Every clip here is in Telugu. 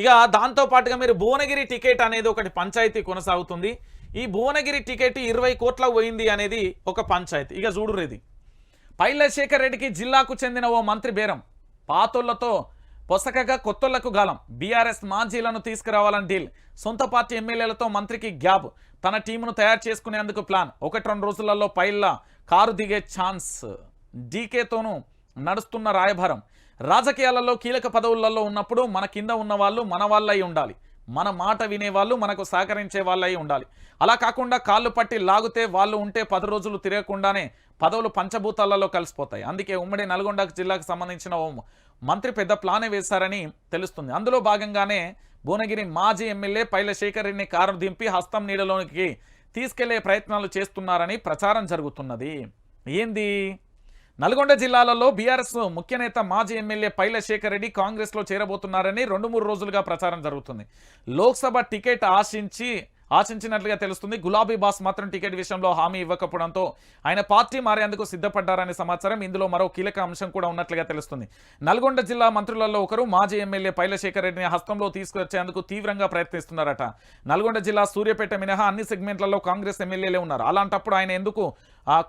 ఇక దాంతో పాటుగా మీరు భువనగిరి టికెట్ అనేది ఒకటి పంచాయతీ కొనసాగుతుంది. ఈ భువనగిరి టికెట్ ఇరవై కోట్ల పోయింది అనేది ఒక పంచాయతీ. ఇక చూడురేది పైలశేఖర్ రెడ్డికి జిల్లాకు చెందిన ఓ మంత్రి బేరం. పాతోళ్ళతో పొసకగా కొత్తోళ్ళకు గాలం. బీఆర్ఎస్ మాజీలను తీసుకురావాలని డీల్. సొంత పార్టీ ఎమ్మెల్యేలతో మంత్రికి గ్యాప్ తన టీమును తయారు చేసుకునేందుకు ప్లాన్. ఒకటి రెండు రోజులలో పైల్ల కారు దిగే ఛాన్స్. డీకేతోనూ నడుస్తున్న రాయభారం. రాజకీయాలలో కీలక పదవులలో ఉన్నప్పుడు మన కింద ఉన్న వాళ్ళు మన వాళ్ళై ఉండాలి. మన మాట వినేవాళ్ళు మనకు సహకరించే వాళ్ళై ఉండాలి. అలా కాకుండా కాళ్ళు పట్టి లాగితే వాళ్ళు ఉంటే పది రోజులు తిరగకుండానే పదవులు పంచభూతాలలో కలిసిపోతాయి. అందుకే ఉమ్మడి నల్గొండ జిల్లాకు సంబంధించిన ఓ మంత్రి పెద్ద ప్లానే వేశారని తెలుస్తుంది. అందులో భాగంగానే భువనగిరి మాజీ ఎమ్మెల్యే పైల శేఖర్ రెడ్డిని కారు దింపి హస్తం నీడలోనికి తీసుకెళ్ళే ప్రయత్నాలు చేస్తున్నారని ప్రచారం జరుగుతున్నది. ఏంది? నల్గొండ జిల్లాలలో బీఆర్ఎస్ ముఖ్య నేత మాజీ ఎమ్మెల్యే పైల శేఖర్ రెడ్డి కాంగ్రెస్లో చేరబోతున్నారని రెండు మూడు రోజులుగా ప్రచారం జరుగుతుంది. లోక్సభ టికెట్ ఆశించి ఆశించినట్లుగా తెలుస్తుంది. గులాబీ బాస్ మాత్రం టికెట్ విషయంలో హామీ ఇవ్వకపోవడంతో ఆయన పార్టీ మారేందుకు సిద్ధపడ్డారనే సమాచారం ఇందులో మరో కీలక అంశం కూడా ఉన్నట్లుగా తెలుస్తుంది. నల్గొండ జిల్లా మంత్రులలో ఒకరు మాజీ ఎమ్మెల్యే పైలశేఖర్ రెడ్డిని హస్తంలో తీసుకొచ్చేందుకు తీవ్రంగా ప్రయత్నిస్తున్నారట. నల్గొండ జిల్లా సూర్యపేట మినహా అన్ని సెగ్మెంట్లలో కాంగ్రెస్ ఎమ్మెల్యేలే ఉన్నారు. అలాంటప్పుడు ఆయన ఎందుకు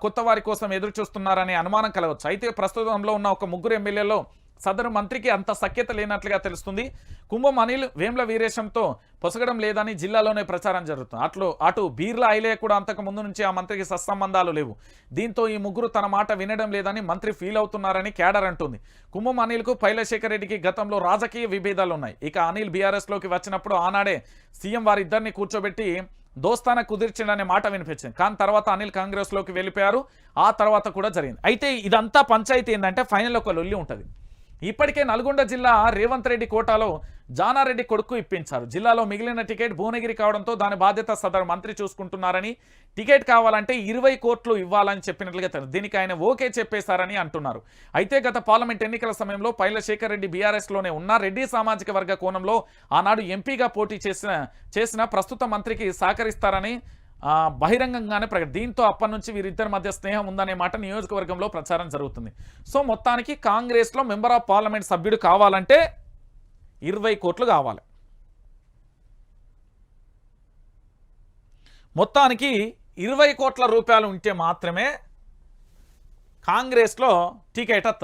కొత్త వారి కోసం ఎదురు చూస్తున్నారనే అనుమానం కలవచ్చు అయితే ప్రస్తుతంలో ఉన్న ఒక ముగ్గురు ఎమ్మెల్యేలో సదరు మంత్రికి అంత సఖ్యత లేనట్లుగా తెలుస్తుంది. కుంభం అనిల్ వేమ్ల వీరేశంతో పొసగడం లేదని జిల్లాలోనే ప్రచారం జరుగుతుంది. అట్లు అటు బీర్ల ఐలే కూడా అంతకు ముందు నుంచి ఆ మంత్రికి సత్సంబంధాలు లేవు. దీంతో ఈ ముగ్గురు తన మాట వినడం లేదని మంత్రి ఫీల్ అవుతున్నారని క్యాడర్ అంటుంది. కుంభం అనిల్కు పైలశేఖర్ రెడ్డికి గతంలో రాజకీయ విభేదాలు ఉన్నాయి ఇక అనిల్ బీఆర్ఎస్లోకి వచ్చినప్పుడు ఆనాడే సీఎం వారిద్దరిని కూర్చోబెట్టి దోస్తాన కుదిర్చిండనే మాట వినిపించింది. కానీ తర్వాత అనిల్ కాంగ్రెస్లోకి వెళ్ళిపోయారు. ఆ తర్వాత కూడా జరిగింది. అయితే ఇదంతా పంచాయతీ ఏంటంటే ఫైనల్ ఒక లొల్లి ఉంటుంది. ఇప్పటికే నల్గొండ జిల్లా రేవంత్ రెడ్డి కోటాలో జానారెడ్డి కొడుకు ఇప్పించారు. జిల్లాలో మిగిలిన టికెట్ భువనగిరి కావడంతో దాని బాధ్యత సదరు మంత్రి చూసుకుంటున్నారని టికెట్ కావాలంటే ఇరవై కోట్లు ఇవ్వాలని చెప్పినట్లుగా తెలుసు దీనికి ఆయన ఓకే చెప్పేశారని అంటున్నారు. అయితే గత పార్లమెంట్ ఎన్నికల సమయంలో పైలశేఖర్ రెడ్డి బీఆర్ఎస్లోనే ఉన్న రెడ్డి సామాజిక వర్గ కోణంలో ఆనాడు ఎంపీగా పోటీ చేసిన చేసిన ప్రస్తుత మంత్రికి సహకరిస్తారని బహిరంగంగానే ప్రకటి దీంతో అప్పటి నుంచి వీరిద్దరి మధ్య స్నేహం ఉందనే మాట నియోజకవర్గంలో ప్రచారం జరుగుతుంది. సో మొత్తానికి కాంగ్రెస్లో మెంబర్ ఆఫ్ పార్లమెంట్ సభ్యుడు కావాలంటే ఇరవై కోట్లు కావాలి. మొత్తానికి ఇరవై కోట్ల రూపాయలు ఉంటే మాత్రమే కాంగ్రెస్లో టికెట్ వస్తుంది